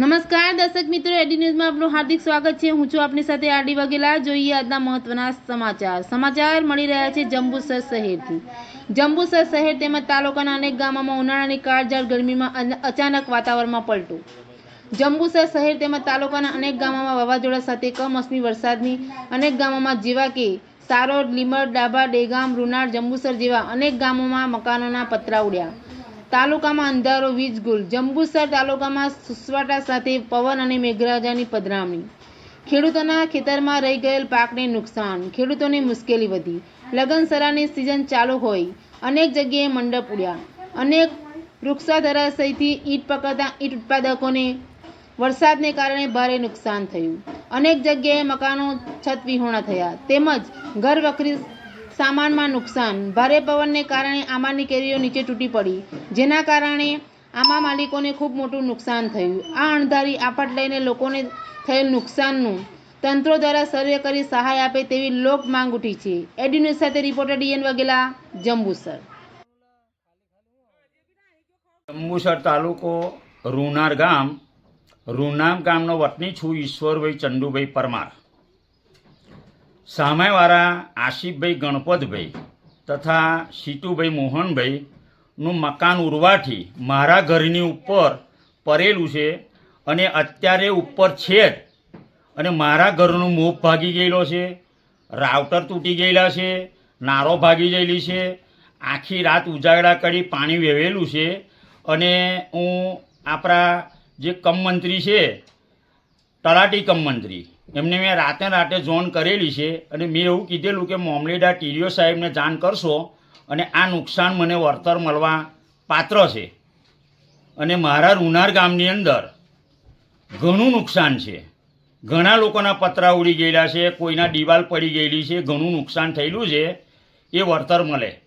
નમસ્કાર, દર્શક મિત્રો, એડી ન્યૂઝમાં આપનું હાર્દિક સ્વાગત છે. હું છું આપની સાથે આરડી વાઘેલા. જોઈએ આજના મહત્વના સમાચાર. સમાચાર મળી રહ્યા છે જંબુસર શહેરથી. જંબુસર શહેર તેમજ તાલુકાના અનેક ગામોમાં ઉનાળાની કાળઝાળ ગરમીમાં અચાનક વાતાવરણમાં પલટું. જંબુસર શહેર તેમજ તાલુકાના અનેક ગામોમાં વાવાઝોડા સાથે કમોસમી વરસાદની અનેક ગામોમાં જેવા કે સારોડ લીમડ, ડાભા, ડેગામ, રૂનાળ, જંબુસર જેવા અનેક ગામોમાં મકાનોના પતરા ઉડ્યા. તાલુકામાં અંધારો વીજ ગુલ જંબુસર તાલુકામાં સુસવાટા સાથે પવન અને મેઘરાજાની પધરામણી. ખેડૂતોના ખેતરમાં રહી ગયેલ પાકને નુકસાન, ખેડૂતોની મુશ્કેલી વધી. લગનસરાની સિઝન ચાલુ હોય, અનેક જગ્યાએ મંડપ ઉડ્યા. અનેક વૃક્ષા ધરાશયથી ઈટ પકડતા ઈટ ઉત્પાદકોને વરસાદને કારણે ભારે નુકસાન થયું. અનેક જગ્યાએ મકાનો છત વિહોણા થયા. તેમજ ઘર વખરી સામાનમાં નુકસાન. ભારે પવનને કારણે આમાની કેરીઓ નીચે તૂટી પડી, જેના કારણે આમા માલિકોને ખૂબ મોટું નુકસાન થયું. આ અણધારી આફત લઈને લોકોને થયેલ નુકસાનનું તંત્રો દ્વારા સર્વે કરી સહાય આપે તેવી લોક માંગ ઉઠી છે. એડી ન્યૂઝ સાથે રિપોર્ટર ડીએન વગેલા જંબુસર. જંબુસર તાલુકો રૂનાર ગામ. રૂનામ ગામનો વતની છું ઈશ્વરભાઈ ચંદુભાઈ પરમાર. સામેવાળા આશિફભાઈ ગણપતભાઈ તથા સીતુભાઈ મોહનભાઈનું મકાન ઉરવાથી મારા ઘરની ઉપર પરેલું છે અને અત્યારે ઉપર છે જ. અને મારા ઘરનું મોપ ભાગી ગયેલો છે, રાઉટર તૂટી ગયેલા છે, નારો ભાગી ગયેલી છે, આખી રાત ઉજાગરા કરી પાણી વેવેલું છે અને હું આપણા જે કમ મંત્રી છે, તલાટી કમ મંત્રી એમને મેં રાતે રાતે જોન કરેલી છે અને મેં એવું કીધેલું કે મોમલેડા ટીડીઓ સાહેબને જાણ કરશો અને આ નુકસાન મને વળતર મળવા પાત્ર છે. અને મારા રૂનાર ગામની અંદર ઘણું નુકસાન છે. ઘણા લોકોના પતરા ઉડી ગયેલા છે, કોઈના દિવાલ પડી ગયેલી છે, ઘણું નુકસાન થયેલું છે. એ વળતર મળે.